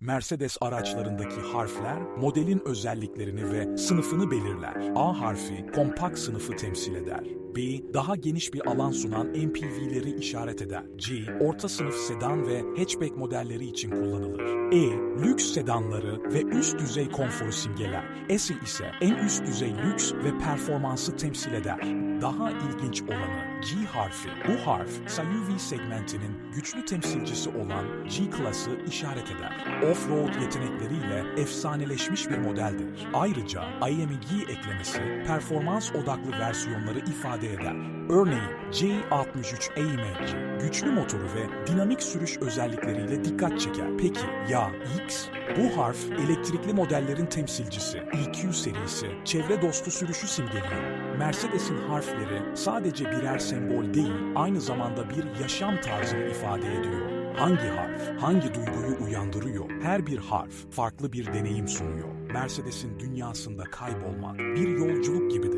Mercedes araçlarındaki harfler modelin özelliklerini ve sınıfını belirler. A harfi kompakt sınıfı temsil eder. B, daha geniş bir alan sunan MPV'leri işaret eder. C, orta sınıf sedan ve hatchback modelleri için kullanılır. E, lüks sedanları ve üst düzey konforu simgeler. S ise en üst düzey lüks ve performansı temsil eder. Daha ilginç olanı G harfi. Bu harf SUV segmentinin güçlü temsilcisi olan G klası işaret eder. Off-road yetenekleriyle efsaneleşmiş bir modeldir. Ayrıca IMG eklemesi performans odaklı versiyonları ifade eder. Örneğin C63 AMG güçlü motoru ve dinamik sürüş özellikleriyle dikkat çeker. Peki ya X? Bu harf elektrikli modellerin temsilcisi. EQ serisi çevre dostu sürüşü simgeliyor. Mercedes'in harfleri sadece birer sembol değil, aynı zamanda bir yaşam tarzını ifade ediyor. Hangi harf, hangi duyguyu uyandırıyor? Her bir harf farklı bir deneyim sunuyor. Mercedes'in dünyasında kaybolmak bir yolculuk gibidir.